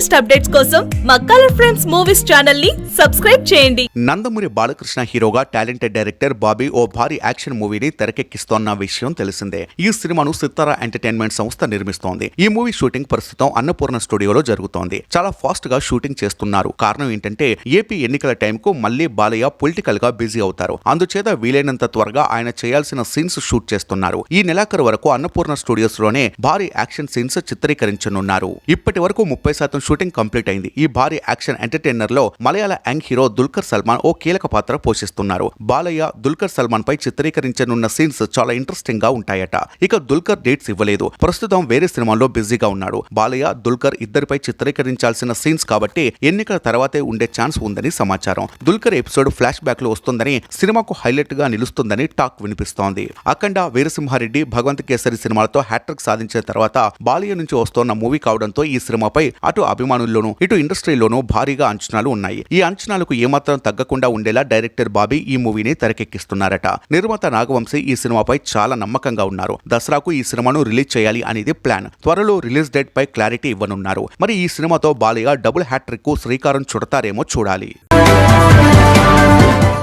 Latest updates కోసం మా colour friends movies ఛానల్ని సబ్స్క్రైబ్ చేయండి. నందమూరి బాలకృష్ణ హీరోగా టాలెంటెడ్ డైరెక్టర్ బాబీ ఓ భారీ యాక్షన్ మూవీని తెరకెక్కిస్తోన్న విషయం తెలిసిందే. ఈ సినిమాను సితారా ఎంటర్టైన్మెంట్ సంస్థ నిర్మిస్తోంది. ఈ మూవీ షూటింగ్ ప్రస్తుతం అన్నపూర్ణ స్టూడియోలో జరుగుతోంది. చాలా ఫాస్ట్గా షూటింగ్ చేస్తున్నారు. కారణం ఏంటంటే ఏపీ ఎన్నికల టైంకు మళ్ళీ బాలయ్య పొలిటికల్గా బిజీ అవుతారు. అందుచేత వీలైనంత త్వరగా ఆయన చేయాల్సిన సీన్స్ షూట్ చేస్తున్నారు. ఈ నెలాఖరు వరకు అన్నపూర్ణ స్టూడియోస్లోనే భారీ యాక్షన్ సీన్స్ చిత్రీకరించనున్నారు. ఇప్పటి వరకు ముప్పై శాతం షూటింగ్ కంప్లీట్ అయింది. ఈ భారీ యాక్షన్ ఎంటర్టైనర్లో మలయాళ యాంగ్ హీరో దుల్కర్ సల్మాన్ ఓ కీలక పాత్ర పోషిస్తున్నారు. బాలయ్య దుల్కర్ సల్మాన్ పై చిత్రీకరించనున్న సీన్స్ చాలా ఇంట్రెస్టింగ్గా ఉంటాయట. ఇక దుల్కర్ డేట్స్ ఇవ్వలేదు. ప్రస్తుతం వేరే సినిమాల్లో బిజీగా ఉన్నాడు. బాలయ్య దుల్కర్ ఇద్దరిపై చిత్రీకరించాల్సిన సీన్స్ కాబట్టి ఎన్నికల తర్వాతే ఉండే ఛాన్స్ ఉందని సమాచారం. దుల్కర్ ఎపిసోడ్ ఫ్లాష్ బ్యాక్లో వస్తుందని సినిమాకు హైలైట్గా నిలుస్తుందని టాక్ వినిపిస్తోంది. అఖండ వీరసింహారెడ్డి భగవంత్ కేసరి సినిమాలతో హ్యాట్రిక్ సాధించిన తర్వాత బాలయ్య నుంచి వస్తోన్న మూవీ కావడంతో ఈ సినిమాపై అటు అభిమానుల్లోనూ ఇటు ఇండస్ట్రీలోనూ భారీగా అంచనాలు ఉన్నాయి. ఈ అంచనాలకు ఏమాత్రం తగ్గకుండా ఉండేలా డైరెక్టర్ బాబీ ఈ మూవీని తెరకెక్కిస్తున్నారట. నిర్మాత నాగవంశీ ఈ సినిమాపై చాలా నమ్మకంగా ఉన్నారు. దసరాకు ఈ సినిమాను రిలీజ్ చేయాలి అనేది ప్లాన్. త్వరలో రిలీజ్ డేట్ పై క్లారిటీ ఇవ్వనున్నారు. మరి ఈ సినిమాతో బాలయ్య డబుల్ హ్యాట్రిక్కు శ్రీకారం చుడతారేమో చూడాలి.